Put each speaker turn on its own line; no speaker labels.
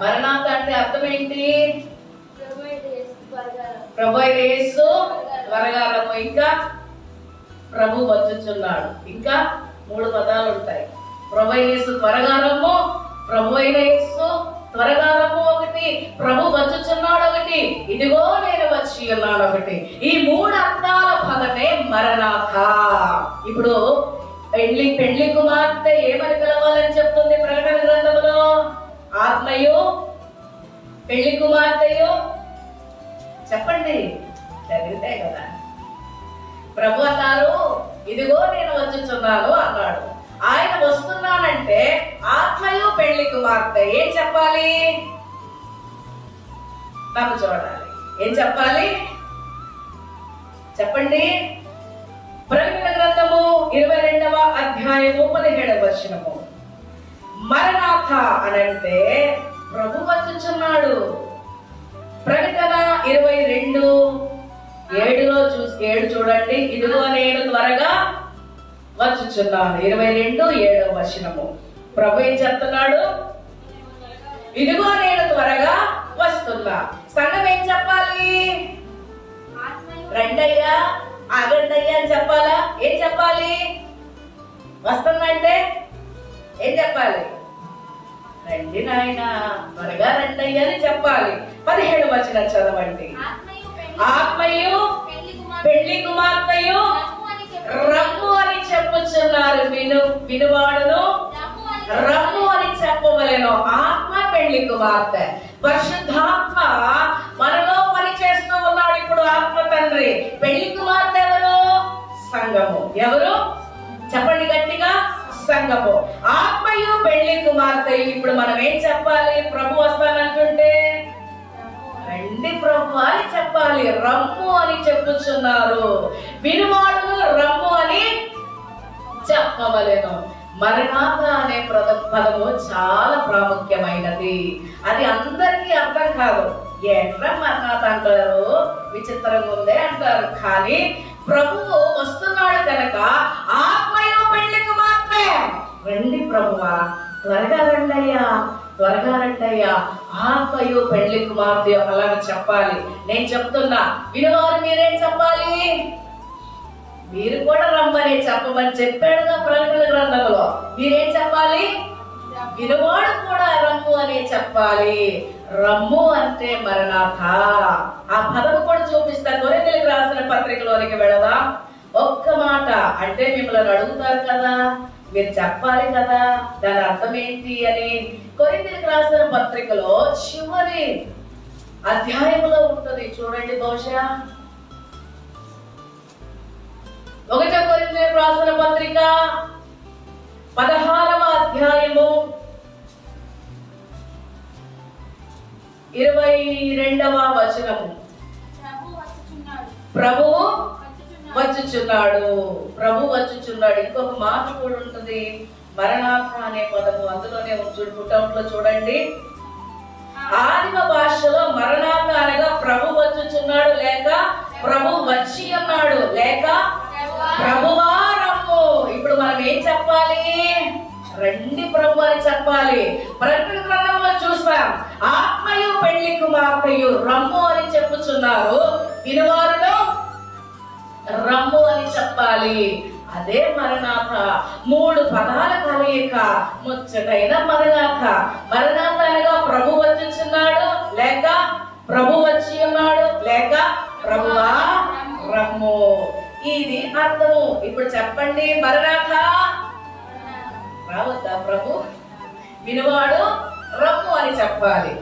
మరణాత అంటే అర్థం ఏంటి
ప్రభు అయితే యేసు
ఇంకా ప్రభు వచ్చుచున్నాడు. ఇంకా మూడు పదాలు ఉంటాయి. ప్రభు యేసు త్వరగాలము ప్రభు యేసు త్వరగాలము ఒకటి ప్రభు వచ్చుచున్నాడు ఒకటి ఇదిగో నేను వచ్చి ఉన్నాడు ఒకటి. ఈ మూడు అర్థాల పదమే మరణాథ ఇప్పుడు పెళ్ళి పెళ్ళి కుమార్తె ఏమని పిలవాలని చెప్తుంది ఆత్మయు పెళ్ళి కుమార్తెయో చెప్పండి చదివితే కదా. ప్రభు అన్నారు ఇదిగో నేను వచ్చుచున్నాను అన్నాడు. ఆయన వస్తున్నానంటే ఆత్మయు పెళ్ళి కుమార్తె ఏం చెప్పాలి? నాకు చూడాలి. ఏం చెప్పాలి? చెప్పండి. ప్రకటన గ్రంథము ఇరవై రెండవ అధ్యాయము పదిహేడవ వచనము. మరణాథ అనంటే ప్రభు వచ్చుచున్నాడు ప్రకటన ఇరవై రెండు. ఏడులో చూసి ఏడు చూడండి. ఇదిగో నేను త్వరగా వచ్చుచున్నాను ఇరవై రెండు ఏడవ వచనము. ప్రభు ఏం చెప్తున్నాడు? ఇదిగో నేను త్వరగా వస్తున్నా. సంఘం ఏం చెప్పాలి?
రెండయ్యా
రండయ్యా ఆగండయ్యా అని చెప్పాలా? ఏం చెప్పాలి? వస్తుందంటే ఏం చెప్పాలి? రండి నాయన త్వరగా రండయ్యా అని చెప్పాలి. పదిహేడు వచ్చిన చదవండి.
ఆత్మయు
పెళ్ళి కుమార్తెయు
రమ్ము అని
చెప్పుచున్నారు. విను వినువాడును.
రమ్ము అని
చెప్పవలెను. ఆత్మ పెళ్ళి కుమార్తె. పరిశుద్ధాత్మ మనలో పని చేస్తూ ఉన్నాడు ఇప్పుడు ఆత్మ తండ్రి. పెళ్ళి కుమార్తె ఎవరు? సంఘము. ఎవరు? చెప్పండి గట్టిగా ఆత్మయు పెళ్ళి కుమార్తె. ఇప్పుడు మనం ఏం చెప్పాలి? ప్రభు వస్తానంటుంటే రండి ప్రభు అని చెప్పాలి. రమ్ము అని చెప్పుచున్నారు. వినువాడు రమ్ము అని చెప్పవలేను. మరణాత అనే పద పదము చాలా ప్రాముఖ్యమైనది. అది అందరికీ అర్థం కాదు. ఎట్లా మరణాత అంటారు? విచిత్రంగా ఉందే అంటారు. కానీ ప్రభువు వస్తున్నాడు కనుక ఆ రండి ప్రభువా త్వరగా రండయ్యా త్వరగా రండయ్యా ఆత్మయో పెళ్ళి కుమార్తె అలాగ చెప్పాలి. నేను చెప్తున్నా వినవారు మీరేం చెప్పాలి. మీరు కూడా రమ్మని చెప్పమని చెప్పాడుగా ప్రకటన గ్రంథంలో. మీరేం చెప్పాలి? వినవాడు కూడా రమ్ము అని చెప్పాలి. రమ్ము అంటే మరణాథ ఆ పదము కూడా చూపిస్తా కొరింతలకు రాసిన పత్రికలోనికి వెళదా. ఒక్క మాట అంటే మిమ్మల్ని అడుగుతారు కదా. మీరు చెప్పాలి కదా దాని అర్థం ఏంటి అని కొరింతలకు రాసిన పత్రికలో చివరి అధ్యాయంలో ఉంటుంది. చూడండి బహుశా. ఒకటో కొరింథీయులకు రాసిన పత్రిక పదహారవ అధ్యాయము ఇరవై రెండవ వచనము.
ప్రభు వచ్చుచున్నాడు.
ప్రభు వచ్చుచున్నాడు. ఇంకొక మాట కూడా ఉంటుంది. మరణాథ అనే పదము అందులోనే ఉంచు చూడండి. ఆదిమ భాషలో మరణాథ అనగా ప్రభు వచ్చుచున్నాడు లేక ప్రభు వచ్చి ఉన్నాడు లేక ప్రభువా రమ్ము ఇప్పుడు మనం ఏం చెప్పాలి? రండి ప్రభు అని చెప్పాలి. ప్రకటన గ్రంథంలో చూస్తాం. ఆత్మయు పెళ్ళి కుమార్తెయు రమ్ము అని చెప్పుచున్నారు. వినువారును రమ్ము అని చెప్పాలి. అదే మరణాథ మూడు పదాల కలయిక ముచ్చటైన మరణాథ మరణాథ అనగా ప్రభు వచ్చుచున్నాడు లేక ప్రభు వచ్చి ఉన్నాడు లేక ప్రభువా రమ్ము. ఇది అర్థము. ఇప్పుడు చెప్పండి మరణాథ రావద్దా ప్రభు? వినువాడు రమ్ము అని చెప్పాలి.